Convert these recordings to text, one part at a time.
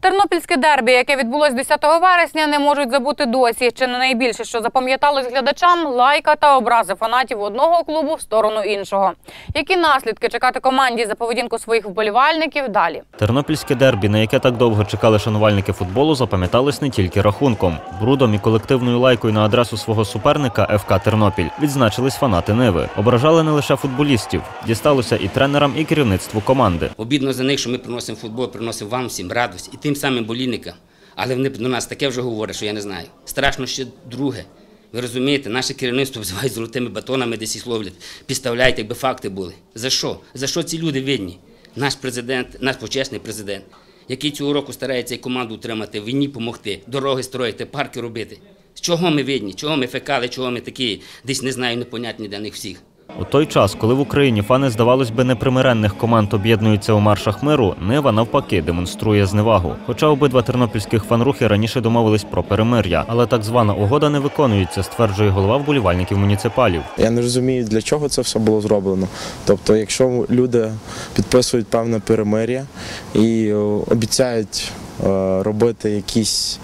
Тернопільське дербі, яке відбулось 10 вересня, не можуть забути досі. Чи не найбільше, що запам'яталось глядачам, лайка та образи фанатів одного клубу в сторону іншого. Які наслідки чекати команді за поведінку своїх вболівальників далі? Тернопільське дербі, на яке так довго чекали шанувальники футболу, запам'яталось не тільки рахунком. Брудом і колективною лайкою на адресу свого суперника ФК Тернопіль відзначились фанати Ниви. Ображали не лише футболістів, дісталося і тренерам, і керівництву команди. Обідно за них, що ми приносимо футбол, приносимо вам всім радість і тим самим болільникам. Але вони до нас таке вже говорять, що я не знаю. Страшно ще друге. Ви розумієте, наше керівництво взивають золотими батонами, десь і словлять, підставляють, якби факти були. За що? За що ці люди винні? Наш президент, наш почесний президент, який цього року старається і команду утримати, війні допомогти, дороги строїти, парки робити. Чого ми видні? Чого ми фекали, чого ми такі, десь не знаю, непонятні для них всіх. У той час, коли в Україні фани, здавалось би, непримиренних команд об'єднуються у маршах миру, Нива навпаки демонструє зневагу. Хоча обидва тернопільських фанрухи раніше домовились про перемир'я, але так звана угода не виконується, стверджує голова вболівальників муніципалів. Я не розумію, для чого це все було зроблено. Тобто, якщо люди підписують певне перемир'я і обіцяють е, робити якісь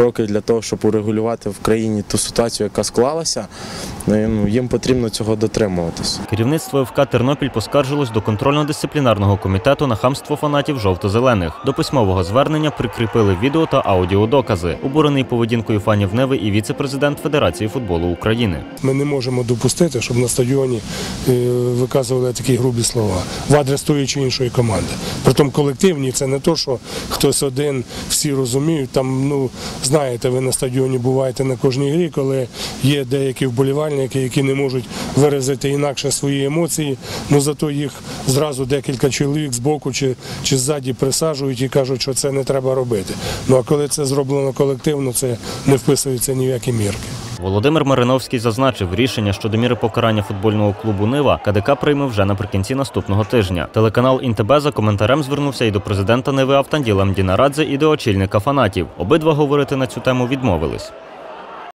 кроки для того, щоб урегулювати в країні ту ситуацію, яка склалася, ну, їм потрібно цього дотримуватися. Керівництво ФК Тернопіль поскаржилось до контрольно-дисциплінарного комітету на хамство фанатів жовто-зелених. До письмового звернення прикріпили відео та аудіодокази. Обурений поведінкою фанів Неви і віце-президент Федерації футболу України. Ми не можемо допустити, щоб на стадіоні е, виказували такі грубі слова в адрес тої чи іншої команди. Притом колективні це не то, що хтось один, всі розуміють. Там, ну знаєте, ви на стадіоні буваєте на кожній грі, коли є деякі вболівальники, які не можуть виразити інакше свої емоції. Ну зато їх зразу декілька чоловік з боку чи, чи ззаді присаджують і кажуть, що це не треба робити. Ну а коли це зроблено колективно, це не вписується ні в які мірки. Володимир Мариновський зазначив, рішення щодо міри покарання футбольного клубу Нива КДК прийме вже наприкінці наступного тижня. Телеканал Інтебе за коментарем звернувся і до президента Ниви Автанділа Мдінарадзе, і до очільника фанатів. Обидва говорити на цю тему відмовились.